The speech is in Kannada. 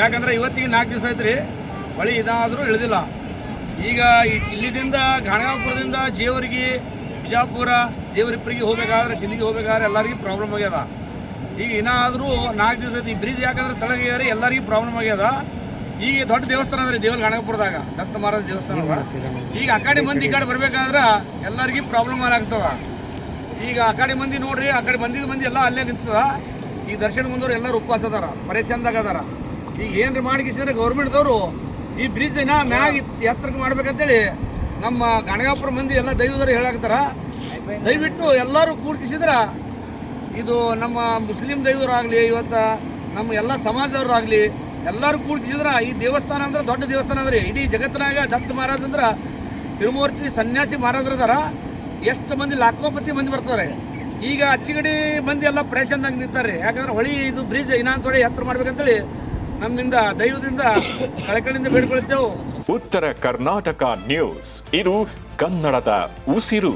ಯಾಕಂದ್ರೆ ಇವತ್ತಿಗೆ ನಾಲ್ಕು ದಿವಸ ಐತ್ರಿ ಹೊಳಿ ಇದಾದರೂ ಇಳಿದಿಲ್ಲ. ಈಗ ಇಲ್ಲಿದಿಂದ ಗಾಣಗಾಪುರದಿಂದ ಜೇವರಿಗೆ, ಬಿಜಾಪುರ ದೇವರಿಬ್ಬರಿಗೆ ಹೋಗ್ಬೇಕಾದ್ರೆ ಸಿಂದಿಗೆ ಹೋಗ್ಬೇಕಾದ್ರೆ ಎಲ್ಲರಿಗೂ ಪ್ರಾಬ್ಲಮ್ ಆಗ್ಯದ. ಈಗ ಏನಾದರೂ ನಾಲ್ಕು ದಿವಸ ಈ ಬ್ರಿಡ್ಜ್ ಯಾಕಂದ್ರೆ ತಳಗೇರಿ ಎಲ್ಲರಿಗೂ ಪ್ರಾಬ್ಲಮ್ ಆಗ್ಯದ. ಈಗ ದೊಡ್ಡ ದೇವಸ್ಥಾನ ಅದ್ರಿ ದೇವ್ರ ಗಣಗಪುರದಾಗ ದತ್ತ ಮಹಾರಾಜ ದೇವಸ್ಥಾನ. ಈಗ ಆ ಕಡೆ ಮಂದಿ ಈ ಕಡೆ ಬರ್ಬೇಕಾದ್ರೆ ಎಲ್ಲರಿಗೂ ಪ್ರಾಬ್ಲಮ್ ಆಗ್ತದ. ಈಗ ಆ ಕಡೆ ಮಂದಿ ನೋಡ್ರಿ ಆ ಕಡೆ ಬಂದಿದ್ದ ಮಂದಿ ಎಲ್ಲ ಅಲ್ಲೇ ನಿಂತದ. ಈ ದರ್ಶನ ಬಂದವ್ರು ಎಲ್ಲರೂ ಉಪವಾಸ ಅದಾರ, ಪರೇಶಾನ್ದಾಗ ಅದಾರ. ಈಗ ಏನ್ರಿ ಗೌರ್ಮೆಂಟ್ ಗೌರ್ಮೆಂಟ್ದವರು ಈ ಬ್ರಿಡ್ಜ್ನ ಮ್ಯಾಗ ಎತ್ತರಕ್ಕೆ ಮಾಡ್ಬೇಕಂತೇಳಿ ನಮ್ಮ ಗಣಗಾಪುರ ಮಂದಿ ಎಲ್ಲ ದೈವದವ್ರು ಹೇಳಾಕತ್ತಾರ. ದಯವಿಟ್ಟು ಎಲ್ಲರೂ ಕೂಡ್ಕಿಸಿದ್ರ ಇದು ನಮ್ಮ ಮುಸ್ಲಿಂ ದೈವರಾಗಲಿ, ಇವತ್ತು ನಮ್ಮ ಎಲ್ಲ ಸಮಾಜದವ್ರಾಗಲಿ ಎಲ್ಲರೂ ಕೂಡ್ಕಿಸಿದ್ರ ಈ ದೇವಸ್ಥಾನ ಅಂದ್ರೆ ದೊಡ್ಡ ದೇವಸ್ಥಾನ ಅಂದ್ರೆ. ಇಡೀ ಜಗತ್ತಿನಾಗ ದತ್ತ ಮಹಾರಾಜ್ ಅಂದ್ರೆ ತಿರುಮೂರ್ತಿ ಸನ್ಯಾಸಿ ಮಹಾರಾಜರದಾರ ಎಷ್ಟು ಮಂದಿ ಲಾಖೋಪತಿ ಮಂದಿ ಬರ್ತಾರೆ. ಈಗ ಅಚ್ಚಿಗಡಿ ಮಂದಿ ಎಲ್ಲ ಪ್ರೇಷನ್ದಾಗ ನಿಂತಾರೆ ಯಾಕಂದ್ರೆ ಹೊಳಿ ಇದು ಬ್ರಿಡ್ಜ್ ಇನ್ನೊಂದು ತೊಡೆ ಎತ್ತರ ಮಾಡ್ಬೇಕಂತೇಳಿ ನಮ್ಮಿಂದ ದೈವದಿಂದ ಕಳಕಳಿಂದ ಬೇಡ್ಕೊಳ್ತೇವೆ. ಉತ್ತರ ಕರ್ನಾಟಕ ನ್ಯೂಸ್. ಇದು ಕನ್ನಡದ ಉಸಿರು.